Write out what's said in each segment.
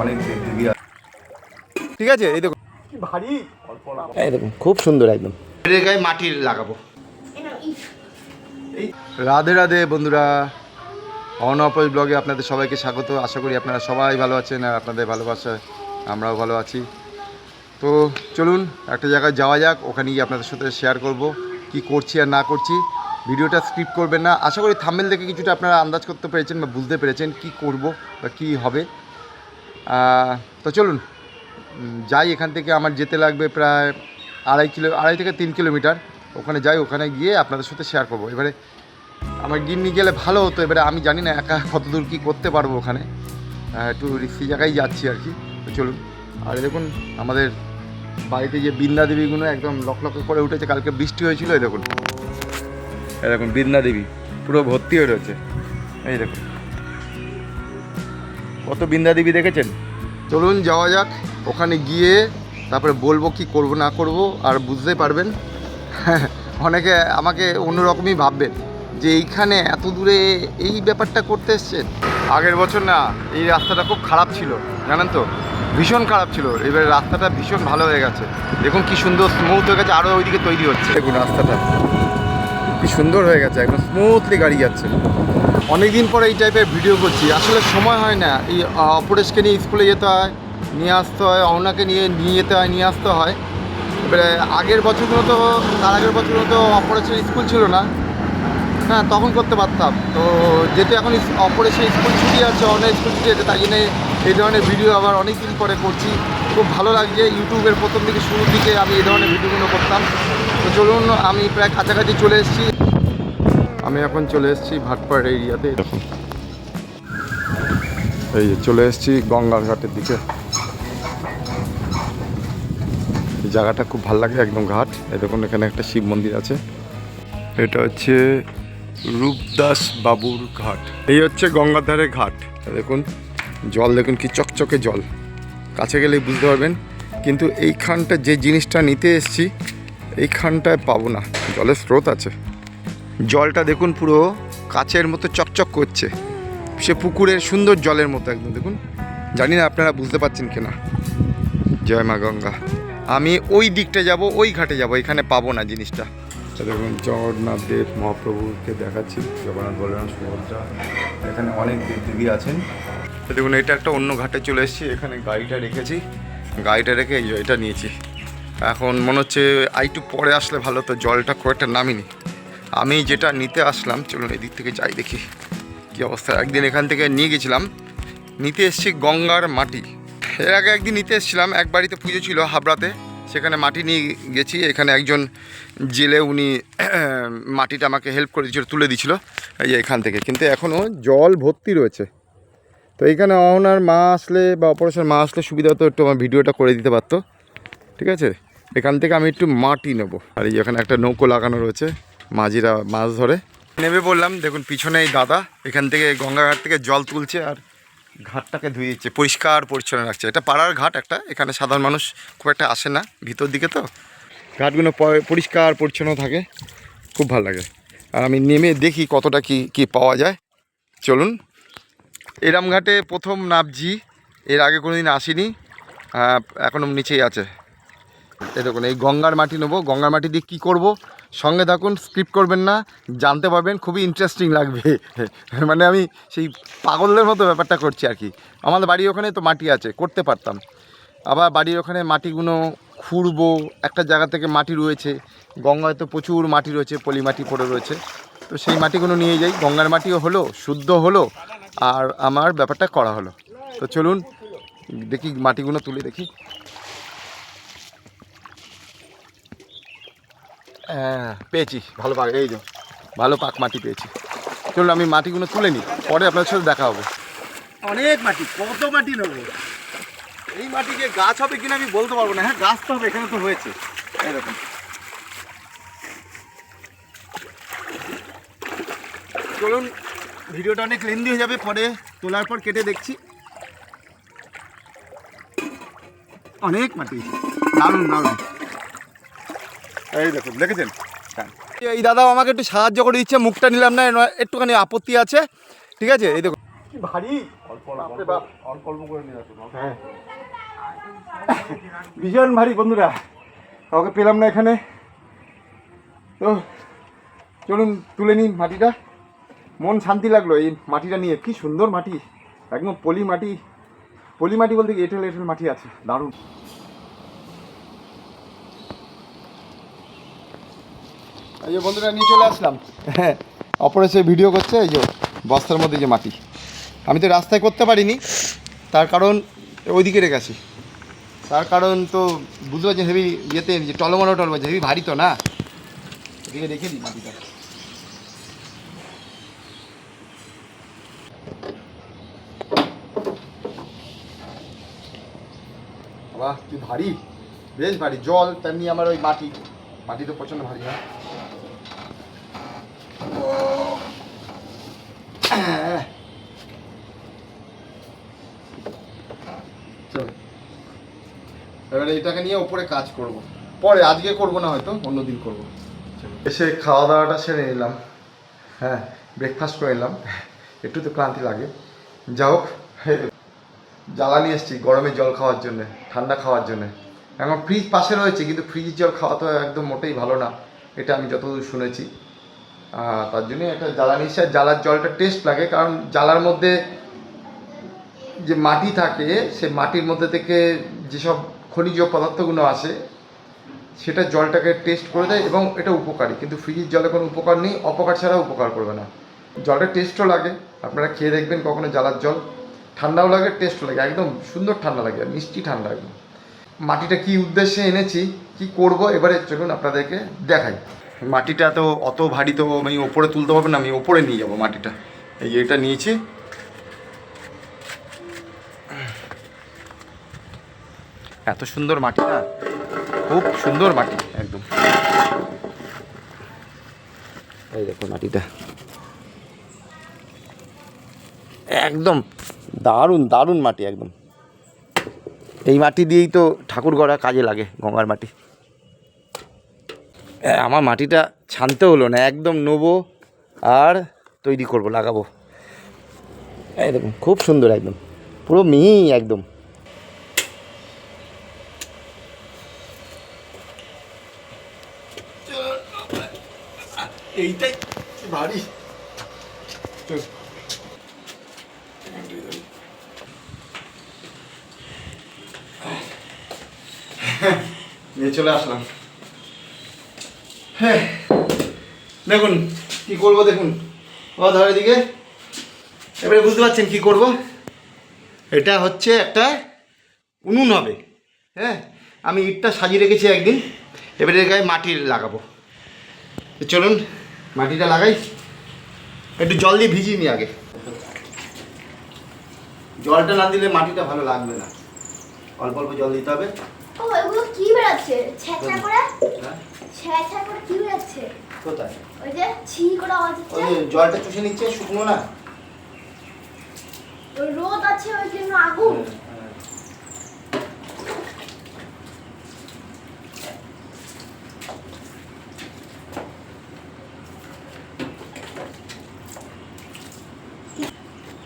অনেক ঠিক আছে এই দেখুন খুব সুন্দর একদম। এর গায়ে মাটি লাগাবো। রাধে রাধে বন্ধুরা। অনপজ ব্লগে আপনাদের সবাইকে স্বাগত। আশা করি আপনারা সবাই ভালো আছেন আর আপনাদের ভালোবাসায় আমরাও ভালো আছি। তো চলুন একটা জায়গায় যাওয়া যাক। ওখানে গিয়ে আপনাদের সাথে শেয়ার করব কি করছি আর না করছি। ভিডিওটা স্কিপ করবেন না। আশা করি থাম্বেল দেখে কিছুটা আপনারা আন্দাজ করতে পেরেছেন বা বুঝতে পেরেছেন কি করব বা কি হবে। তো চলুন যাই এখান থেকে আমার যেতে লাগবে প্রায় আড়াই কিলো, আড়াই থেকে তিন কিলোমিটার। ওখানে যাই, ওখানে গিয়ে আপনাদের সাথে শেয়ার করব। এবারে আমার গিন্নি গেলে ভালো হতো, এবারে আমি জানি না একা কতদূর কী করতে পারব ওখানে। একটু রিক্সি জায়গায় যাচ্ছি আর কি। তো চলুন, আর দেখুন, আমাদের বাড়িতে যে বৃন্দা দেবীগুলো একদম লক লক করে উঠেছে, কালকে বৃষ্টি হয়েছিল, এই দেখুন। এই দেখুন বৃন্দা দেবী, পুরো ভর্তি হয়ে রয়েছে। এই দেখুন। কত বৃন্দা দেবী দেখেছেন? চলুন যাওয়া যাক ওখানে গিয়ে তারপরে বলব কি করব না করব আর বুঝতে পারবেন। অনেকে আমাকে অন্যরকমই ভাববেন যে এইখানে এত দূরে এই ব্যাপারটা করতে এসছেন? আগের বছর না এই রাস্তাটা খুব খারাপ ছিল জানেন তো? ভীষণ খারাপ ছিল এবার রাস্তাটা ভীষণ ভালো হয়ে গেছে। দেখুন কি সুন্দর স্মুথ হয়ে গেছে আরও ওইদিকে তৈরি হচ্ছে। দেখুন রাস্তাটা। কি সুন্দর হয়ে গেছে, একদম স্মুথলি গাড়ি যাচ্ছে। অনেক দিন পরে এই টাইপের ভিডিও করছি। আসলে সময় হয় না। এই অপরেশকে নিয়ে স্কুলে যেতে হয়, নিয়ে আসতে হয় অওনাকে নিয়ে নিয়ে যেতে হয়, নিয়ে আসতে হয়। এবারে আগের বছরগুলো তো তার আগের বছরগুলো তো অপরেশন স্কুল ছিল না। হ্যাঁ তখন করতে পারতাম। তো যেহেতু এখন অপরেশন স্কুল ছুটি আছে অনেক স্কুল ছুটি আছে, তাই জন্য এই ধরনের ভিডিও আবার অনেক দিন পরে করছি। খুব ভালো লাগছে। ইউটিউবের প্রথম দিকে, শুরুর দিকে আমি এই ধরনের ভিডিওগুলো করতাম। তো চলুন, আমি প্রায় কাছাকাছি চলে এসেছি। আমি এখন চলে এসেছি ভাটপাড় এরিয়াতে। এরকম এই যে চলে এসেছি গঙ্গার ঘাটের দিকে। এই জায়গাটা খুব ভালো লাগে, একদম ঘাট। দেখুন, এখানে একটা শিব মন্দির আছে। এটা হচ্ছে রূপদাস বাবুর ঘাট। এই হচ্ছে গঙ্গার ধারে ঘাট। দেখুন, জল দেখুন কি চকচকে জল। কাছে গেলেই বুঝতে পারবেন। কিন্তু এইখানটা যে জিনিসটা নিতে এসেছি, এইখানটায় পাবো না। জলের স্রোত আছে। জলটা দেখুন পুরো কাচের মতো চকচক করছে। সে পুকুরের সুন্দর জলের মতো একদম, দেখুন। জানি না আপনারা বুঝতে পারছেন কিনা। জয় মা গঙ্গা। আমি ওই দিকটা যাব, ওই ঘাটে যাব, এখানে পাবো না জিনিসটা। তো দেখুন, জগন্নাথ দেব মহাপ্রভুকে দেখাচ্ছি, জগন্নাথ বলরাম সুভদ্রা। এখানে অনেক দেবদেবী আছেন। তো দেখুন, এটা একটা অন্য ঘাটে চলে এসেছি, এখানে গাড়িটা রেখেছি। গাড়িটা রেখে এটা নিয়েছি। এখন মনে হচ্ছে আইটু পরে আসলে ভালো, তো জলটা খুব একটা নামিনি। আমি যেটা নিতে আসলাম, চলুন এদিক থেকে যাই দেখি কী অবস্থা। একদিন এখান থেকে নিয়ে গেছিলাম, নিতে এসেছি গঙ্গার মাটি। এর আগে একদিন নিতে এসেছিলাম, এক বাড়িতে পুজো ছিল হাবড়াতে, সেখানে মাটি নিয়ে গেছি, এখানে একজন জেলে উনি মাটিটা আমাকে হেল্প করে দিয়েছিল তুলে দিয়েছিল, এই যে এখান থেকে। কিন্তু এখনও জল ভর্তি রয়েছে। তো এইখানে অহনার মা আসলে বা অপারেশন মা আসলে সুবিধা হতো একটু আমার ভিডিওটা করে দিতে পারতো। ঠিক আছে? এখান থেকে আমি একটু মাটি নেব। আর এই এখানে একটা নৌকো লাগানো রয়েছে, মাঝিরা মাছ ধরে। নেমে বললাম, দেখুন, পিছনে এই দাদা, এখান থেকে গঙ্গাঘাট থেকে জল তুলছে আর ঘাটটাকে ধুয়ে দিচ্ছে, পরিষ্কার পরিচ্ছন্ন রাখছে। এটা পাড়ার ঘাট একটা, এখানে সাধারণ মানুষ খুব একটা আসে না ভিতর দিকে তো। ঘাটগুলো পরিষ্কার পরিচ্ছন্ন থাকে, খুব ভালো লাগে। আর আমি নেমে দেখি কতটা কি কি পাওয়া যায়। চলুন। এরাম ঘাটে প্রথম নামছি এর আগে কোনো দিন আসিনি এখনও নিচেই আছে। এই দেখুন, এই গঙ্গার মাটি নেব। গঙ্গার মাটি দিয়ে কী করব? সঙ্গে থাকুন স্ক্রিপ্ট করবেন না, জানতে পারবেন, খুবই ইন্টারেস্টিং লাগবে। মানে আমি সেই পাগলদের মতো ব্যাপারটা করছি আর কি। আমাদের বাড়ির ওখানে তো মাটি আছে, করতে পারতাম। আবার বাড়ির ওখানে মাটিগুলো খুঁড়বো, একটা জায়গা থেকে মাটি রয়েছে। গঙ্গায় তো প্রচুর মাটি রয়েছে, পলি মাটি পড়ে রয়েছে। তো সেই মাটিগুলো নিয়ে যাই। গঙ্গার মাটিও হলো, শুদ্ধ হলো। আর আমার ব্যাপারটা করা হলো। তো চলুন, দেখি মাটিগুলো তুলে দেখি। হ্যাঁ পেয়েছি। ভালো পাক, এই যে, ভালো পাক মাটি পেয়েছি। চলুন, আমি মাটিগুলো তুলে নিই। পরে আপনার সাথে দেখা হবে। অনেক মাটি, কত মাটি নেব? এই মাটিকে গাছ হবে কিনা আমি বলতে পারব না। হ্যাঁ গাছ তো হবে, এখানে তো হয়েছে। এরকম। চলুন ভিডিওটা অনেক লেন্দি হয়ে যাবে পরে তোলার পর কেটে দেখছি। অনেক মাটি। দারুণ দারুণ। এই দেখুন দেখেছেন? হ্যাঁ। এই দাদাও আমাকে একটু সাহায্য করে দিচ্ছে মুখটা নিলাম না একটুখানি আপত্তি আছে। ঠিক আছে? এই দেখুন। ভারী? অল্প। হ্যাঁ। ভীষণ ভারী বন্ধুরা। কাউকে পেলাম না এখানে। তো চলুন তুলে নিন মাটিটা। মন শান্তি লাগল এই মাটিটা নিয়ে। কি সুন্দর মাটি। একদম পলি মাটি। পলি মাটি বলতে কি? এঁটেল এঁটেল মাটি আছে। দারুণ। এই যে বন্ধুরা, নিয়ে চলে আসলাম। হ্যাঁ অপরে সে ভিডিও করছে এই যে বস্তার মধ্যে যে মাটি। আমি তো রাস্তায় করতে পারিনি। তার কারণ ওইদিকে রেখেছি তার কারণ তো বুঝতে পারছি হেভি ইয়েতে যে টলমানো টলমাছে হেভি ভারী তো না। এদিকে রেখে দিই মাটিটা। বাহ, কি ভারী। বেশ ভারী। জল, তেমনি আমার ওই মাটি। মাটি তো প্রচণ্ড ভারী হ্যাঁ। চলো। এবারে এটাকে নিয়ে ওপরে কাজ করব। পরে, আজকে করব না হয়তো অন্যদিন করব। এসে খাওয়া দাওয়াটা সেরে নিলাম। হ্যাঁ ব্রেকফাস্ট করে নিলাম। একটু তো ক্লান্তি লাগে। যা হোক জ্বালানি এসছি গরমে জল খাওয়ার জন্য, ঠান্ডা খাওয়ার জন্য। এখন ফ্রিজ পাশে রয়েছে, কিন্তু ফ্রিজের জল খাওয়া তো একদম মোটেই ভালো না, এটা আমি যতদূর শুনেছি। তার জন্য একটা জ্বালানি এসে জ্বালার জলটা টেস্ট লাগে, কারণ জ্বালার মধ্যে যে মাটি থাকে, সে মাটির মধ্যে থেকে যেসব খনিজ পদার্থগুলো আসে, সেটা জলটাকে টেস্ট করে দেয় এবং এটা উপকারী। কিন্তু ফ্রিজের জলে কোনো উপকার নেই, অপকার ছাড়া উপকার করবে না। জলটা টেস্টও লাগে, আপনারা খেয়ে দেখবেন কখনো জ্বালার জল। ঠান্ডাও লাগে টেস্টও লাগে, একদম সুন্দর ঠান্ডা লাগে, মিষ্টি ঠান্ডা একদম। মাটিটা কি উদ্দেশ্যে এনেছি, কি করব, এবারে চলুন আপনাদেরকে দেখাই। মাটিটা তো অত ভারী তো আমি ওপরে তুলতে পারব না, আমি ওপরে নিয়ে যাব মাটিটা। এই এটা নিয়েছি। এত সুন্দর মাটি না, খুব সুন্দর মাটি, একদম। এই দেখো মাটিটা। একদম দারুণ দারুণ মাটি একদম। এই মাটি দিয়েই তো ঠাকুর গড়া কাজে লাগে, গঙ্গার মাটি। আমার মাটিটা ছানতে হলো না, একদম নেব আর তৈরি করব, লাগাবো। দেখুন, খুব সুন্দর একদম, পুরো মিহি একদম। এইটাই ভারী। নিয়ে চলে আসলাম। হ্যাঁ দেখুন, কি করব দেখুন। ও ধরে দিকে এবারে বুঝতে পারছেন কি করব? এটা হচ্ছে একটা উনুন হবে। হ্যাঁ আমি ইটটা সাজিয়ে রেখেছি একদিন। এবারে গায়ে মাটি লাগাবো। চলুন, মাটিটা লাগাই। একটু জল দিয়ে ভিজিয়ে নিই আগে। জলটা না দিলে মাটিটা ভালো লাগবে না। অল্প অল্প জল দিতে হবে। ও এগুলো কি বেরাচ্ছে ছ্যাঁচা করে? হ্যাঁ? ছ্যাঁচা করে কি বেরাচ্ছে কোথায়? ওই যে ছি করে আওয়াজ হচ্ছে? যে জলটা চুষে নিচ্ছে শুকনো না? ওই রোদ আছে ওই জন্য আগুন।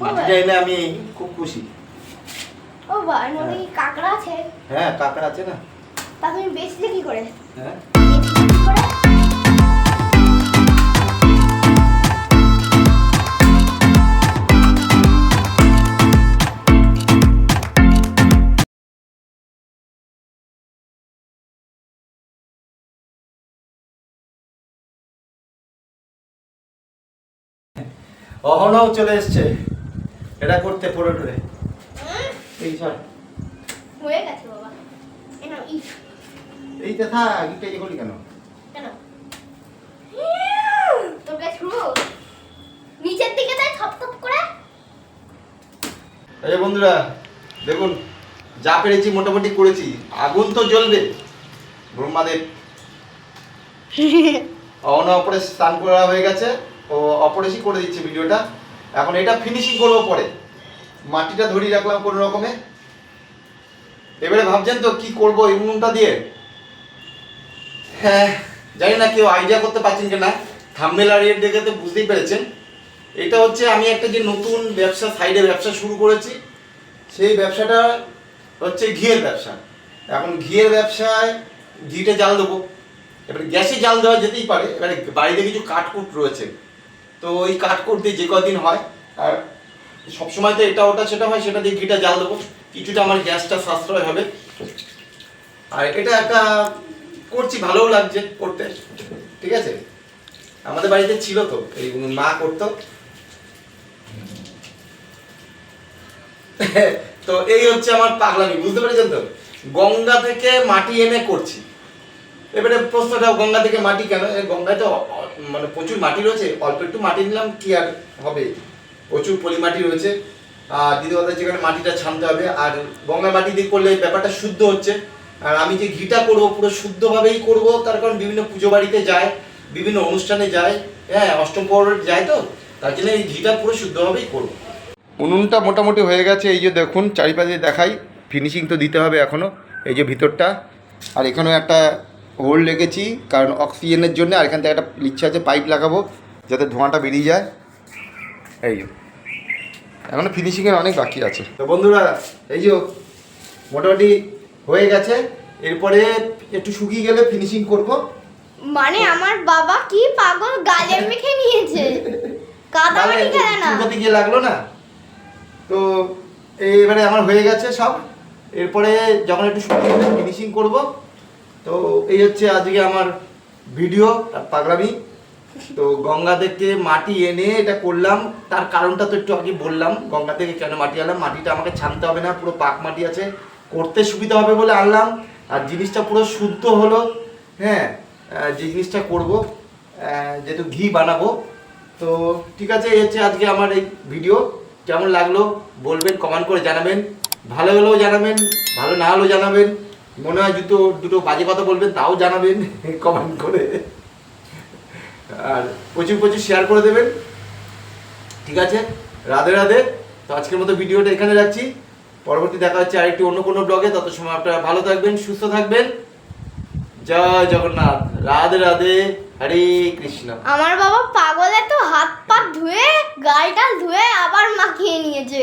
মাটিটা এনে আমি খুব খুশি। ও বা এর মধ্যে কি কাঁকড়া আছে? হ্যাঁ কাকার আছে না? তা তুমি বেচলে কি করে? হ্যাঁ। অহনাও চলে এসছে। এটা করতে পড়ে টরে এই সর হয়ে গেছে বাবা। এ নাও এইটা থাক করলি কেন? কেন? তোর কাছে শুরু নিচের দিকে তাই থপ থপ করে। এই বন্ধুরা দেখুন যা পেরেছি মোটামুটি করেছি আগুন তো জ্বলবে ব্রহ্মাদেব। অহনা অপরে স্নান করা হয়ে গেছে ও অপরেশই করে দিচ্ছে ভিডিওটা। এখন এটা ফিনিশিং করব পরে। মাটিটা ধরিয়ে রাখলাম কোনো রকমে? এবারে ভাবছেন তো কি করব এই উনুনটা দিয়ে? হ্যাঁ জানি না কেউ আইডিয়া করতে পারছেন কিনা। থাম্বেল আর এর দেখে তো বুঝতেই পেরেছেন। এটা হচ্ছে আমি একটা যে নতুন ব্যবসা সাইডে ব্যবসা শুরু করেছি, সেই ব্যবসাটা হচ্ছে ঘিয়ের ব্যবসা। এখন ঘিয়ের ব্যবসায় ঘিটা জাল দেবো। এবার গ্যাসে জাল দেওয়া যেতেই পারে। এবারে বাড়িতে কিছু কাঠকুট রয়েছে। তো ওই কাঠকুট দিয়ে যে কদিন হয়, আর সবসময় তো এটা ওটা সেটা হয়, সেটা দিয়ে ঘিটা জাল দেবো। কিছুটা আমার গ্যাসটা সাশ্রয় হবে। আর এটা একটা করছি, ভালোও লাগছে করতে। ঠিক আছে? আমাদের বাড়িতে ছিল তো, এই মা করতো। তো এই হচ্ছে আমার পাগলামি, বুঝতে পেরেছেন তো? গঙ্গা থেকে মাটি এনে করছি। এবারে প্রশ্নটা, গঙ্গা থেকে মাটি কেন? গঙ্গায় তো মানে প্রচুর মাটি রয়েছে, অল্প একটু মাটি নিলাম, কি আর হবে? প্রচুর পলি মাটি রয়েছে। আর দ্বিতীয় কথা যেখানে মাটিটা ছানতে হবে। আর গঙ্গা মাটি দিয়ে করলে ব্যাপারটা শুদ্ধ হচ্ছে। আর আমি যে ঘিটা করব, পুরো শুদ্ধভাবেই করব, তার কারণ বিভিন্ন পুজো বাড়িতে যায়, বিভিন্ন অনুষ্ঠানে যায় হ্যাঁ অষ্টম পর্বে যায় তো, তার জন্য এই ঘিটা পুরো শুদ্ধভাবেই করব। উনুনটা মোটামুটি হয়ে গেছে, এই যে দেখুন, চারিপাশে দেখাই ফিনিশিং তো দিতে হবে এখনও এই যে ভিতরটা। আর এখানেও একটা হোল রেখেছি, কারণ অক্সিজেনের জন্য, আর এখান থেকে একটা ইচ্ছা আছে পাইপ লাগাবো, যাতে ধোঁয়াটা বেরিয়ে যায়। এই যে এখনও ফিনিশিংয়ের অনেক বাকি আছে। তো বন্ধুরা এই যে মোটামুটি হয়ে গেছে এরপরে একটু শুকিয়ে গেলে ফিনিশিং করব। মানে আমার বাবা কি পাগল গালে মেখে নিয়েছে। কাদামাটি খেলে না। চুলকাতে গিয়ে লাগল না? তো এবারে আমার হয়ে গেছে সব। এরপরে যখন একটু শুকিয়ে গেলে ফিনিশিং করব। তো এই হচ্ছে আজকে আমার ভিডিও আর পাগলামি। তো গঙ্গা থেকে মাটি এনে এটা করলাম, তার কারণটা তো একটু আগে বললাম, গঙ্গা থেকে কেন মাটি আনলাম? মাটিটা আমাকে ছানতে হবে না, পুরো পাক মাটি আছে। করতে সুবিধা হবে বলে আনলাম, আর জিনিসটা পুরো শুদ্ধ হলো হ্যাঁ যে জিনিসটা করব যেহেতু ঘি বানাবো। তো ঠিক আছে, এই হচ্ছে আজকে আমার এই ভিডিও। কেমন লাগল বলবেন কমেন্ট করে জানাবেন। ভালো হলেও জানাবেন, ভালো না হলেও জানাবেন। মনে হয় দুটো দুটো বাজে কথা বলবেন, তাও জানাবেন কমেন্ট করে। আর প্রচুর প্রচুর শেয়ার করে দেবেন। ঠিক আছে? রাধে রাধে। তো আজকের মতো ভিডিওটা এখানে রাখছি। পরবর্তী দেখা হচ্ছে আরেকটি অন্য কোনো ব্লগে তত সময় আপনারা ভালো থাকবেন, সুস্থ থাকবেন। জয় জগন্নাথ। রাধে রাধে। হরে কৃষ্ণ। আমার বাবা পাগলে তো হাত পা ধুয়ে, গালটা ধুয়ে আবার মাখিয়ে নিয়েছে।